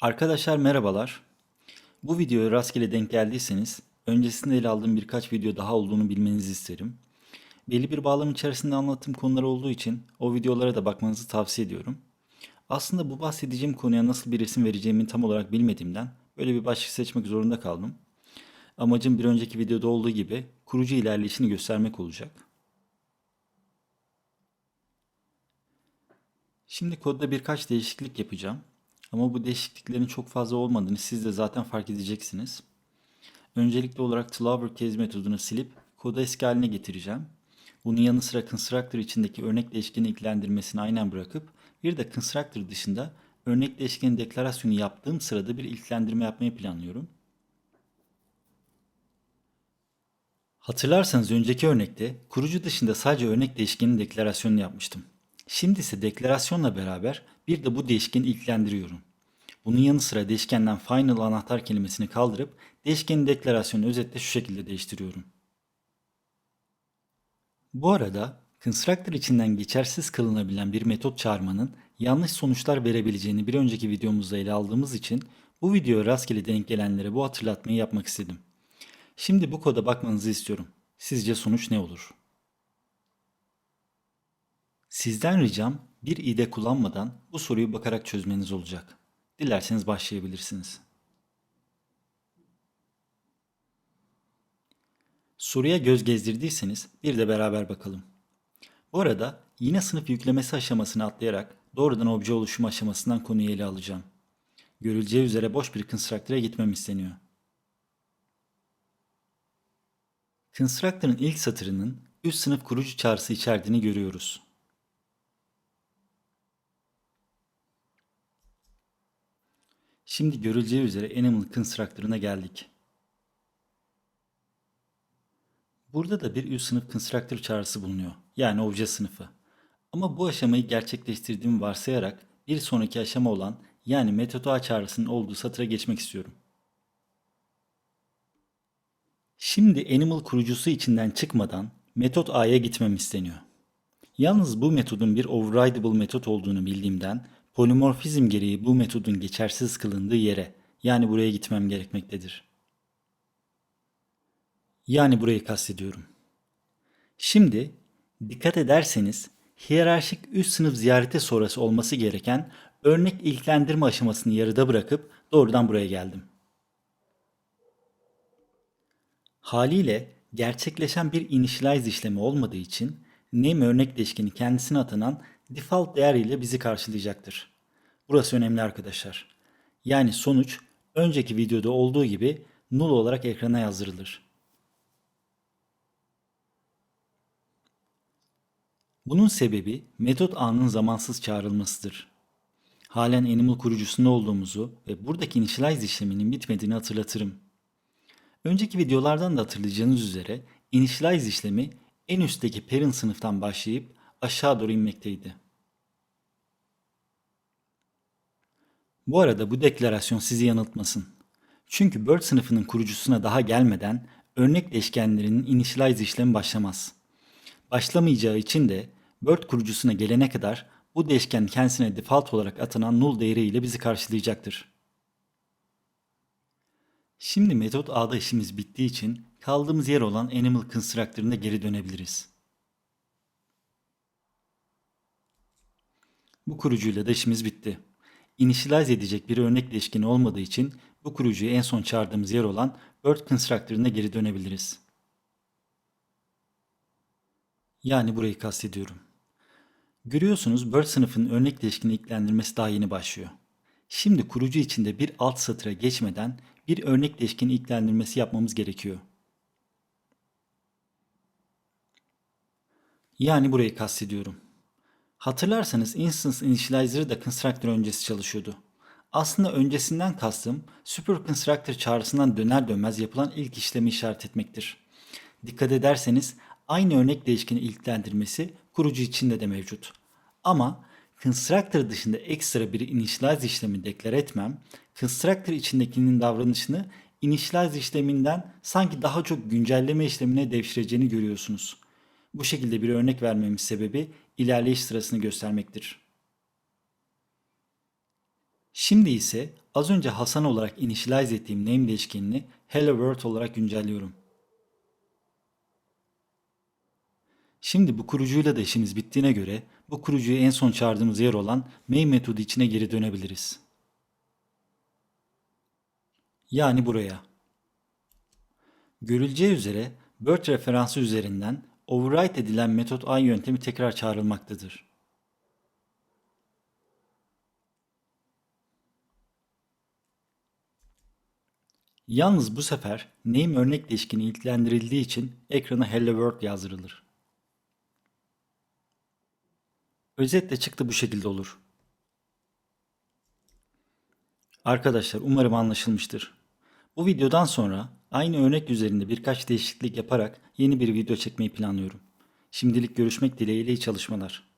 Arkadaşlar merhabalar. Bu videoya rastgele denk geldiyseniz öncesinde ele aldığım birkaç video daha olduğunu bilmenizi isterim. Belli bir bağlam içerisinde anlattığım konular olduğu için o videolara da bakmanızı tavsiye ediyorum. Aslında bu bahsedeceğim konuya nasıl bir resim vereceğimi tam olarak bilmediğimden böyle bir başlık seçmek zorunda kaldım. Amacım bir önceki videoda olduğu gibi kurucu ilerleyişini göstermek olacak. Şimdi kodda birkaç değişiklik yapacağım. Ama bu değişikliklerin çok fazla olmadığını siz de zaten fark edeceksiniz. Öncelikli olarak Clover case metodunu silip kodu eski haline getireceğim. Bunun yanı sıra constructor içindeki örnek değişkeni ilklendirmesini aynen bırakıp bir de constructor dışında örnek değişkenin deklarasyonu yaptığım sırada bir ilklendirme yapmayı planlıyorum. Hatırlarsanız önceki örnekte kurucu dışında sadece örnek değişkenin deklarasyonunu yapmıştım. Şimdi ise deklarasyonla beraber bir de bu değişkeni ilklendiriyorum. Bunun yanı sıra değişkenden final anahtar kelimesini kaldırıp değişkenin deklarasyonunu özetle şu şekilde değiştiriyorum. Bu arada constructor içinden geçersiz kılınabilen bir metot çağırmanın yanlış sonuçlar verebileceğini bir önceki videomuzda ele aldığımız için bu videoya rastgele denk gelenlere bu hatırlatmayı yapmak istedim. Şimdi bu koda bakmanızı istiyorum. Sizce sonuç ne olur? Sizden ricam bir ide kullanmadan bu soruyu bakarak çözmeniz olacak. Dilerseniz başlayabilirsiniz. Soruya göz gezdirdiyseniz bir de beraber bakalım. Bu arada yine sınıf yüklemesi aşamasını atlayarak doğrudan obje oluşumu aşamasından konuyu ele alacağım. Görüleceği üzere boş bir constructor'a gitmem isteniyor. Constructor'ın ilk satırının üst sınıf kurucu çağrısı içerdiğini görüyoruz. Şimdi görüleceği üzere Animal Constructor'ına geldik. Burada da bir üst sınıf Constructor çağrısı bulunuyor. Yani obje sınıfı. Ama bu aşamayı gerçekleştirdiğimi varsayarak bir sonraki aşama olan yani metot A çağrısının olduğu satıra geçmek istiyorum. Şimdi Animal kurucusu içinden çıkmadan metot A'ya gitmem isteniyor. Yalnız bu metodun bir overrideable metot olduğunu bildiğimden polimorfizm gereği bu metodun geçersiz kılındığı yere yani buraya gitmem gerekmektedir. Yani burayı kastediyorum. Şimdi dikkat ederseniz hiyerarşik üst sınıf ziyareti sonrası olması gereken örnek ilklendirme aşamasını yarıda bırakıp doğrudan buraya geldim. Haliyle gerçekleşen bir initialize işlemi olmadığı için name örnek değişkeni kendisine atanan default değer ile bizi karşılayacaktır. Burası önemli arkadaşlar. Yani sonuç önceki videoda olduğu gibi null olarak ekrana yazdırılır. Bunun sebebi metot A'nın zamansız çağrılmasıdır. Halen Animal kurucusunda olduğumuzu ve buradaki initialize işleminin bitmediğini hatırlatırım. Önceki videolardan da hatırlayacağınız üzere initialize işlemi en üstteki parent sınıftan başlayıp aşağı doğru inmekteydi. Bu arada bu deklarasyon sizi yanıltmasın. Çünkü Bird sınıfının kurucusuna daha gelmeden örnek değişkenlerinin initialize işlemi başlamaz. Başlamayacağı için de Bird kurucusuna gelene kadar bu değişken kendisine default olarak atanan null değeri ile bizi karşılayacaktır. Şimdi metot A'da işimiz bittiği için kaldığımız yer olan Animal Constructor'ına geri dönebiliriz. Bu kurucuyla da işimiz bitti. Initialize edecek bir örnek değişkeni olmadığı için bu kurucuyu en son çağırdığımız yer olan Bird Constructor'ına geri dönebiliriz. Yani burayı kastediyorum. Görüyorsunuz Bird sınıfının örnek değişkeni ilklendirmesi daha yeni başlıyor. Şimdi kurucu içinde bir alt satıra geçmeden bir örnek değişkeni ilklendirmesi yapmamız gerekiyor. Yani burayı kastediyorum. Hatırlarsanız Instance Initializer'ı da Constructor öncesi çalışıyordu. Aslında öncesinden kastım Super Constructor çağrısından döner dönmez yapılan ilk işlemi işaret etmektir. Dikkat ederseniz aynı örnek değişkeni ilklendirmesi kurucu içinde de mevcut. Ama Constructor dışında ekstra bir initialize işlemi deklar etmem, Constructor içindekinin davranışını initialize işleminden sanki daha çok güncelleme işlemine devşireceğini görüyorsunuz. Bu şekilde bir örnek vermemin sebebi ilerleyiş sırasını göstermektir. Şimdi ise Az önce Hasan olarak initialize ettiğim name değişkenini hello world olarak güncelliyorum. Şimdi bu kurucuyla da işimiz bittiğine göre bu kurucuyu en son çağırdığımız yer olan main metodu içine geri dönebiliriz. Yani buraya. Görüleceği üzere birth referansı üzerinden override edilen metot i yöntemi tekrar çağrılmaktadır. Yalnız bu sefer name örnek değişkeni ilklendirildiği için ekrana hello world yazdırılır. Özetle çıktı bu şekilde olur. Arkadaşlar umarım anlaşılmıştır. Bu videodan sonra aynı örnek üzerinde birkaç değişiklik yaparak yeni bir video çekmeyi planlıyorum. Şimdilik görüşmek dileğiyle iyi çalışmalar.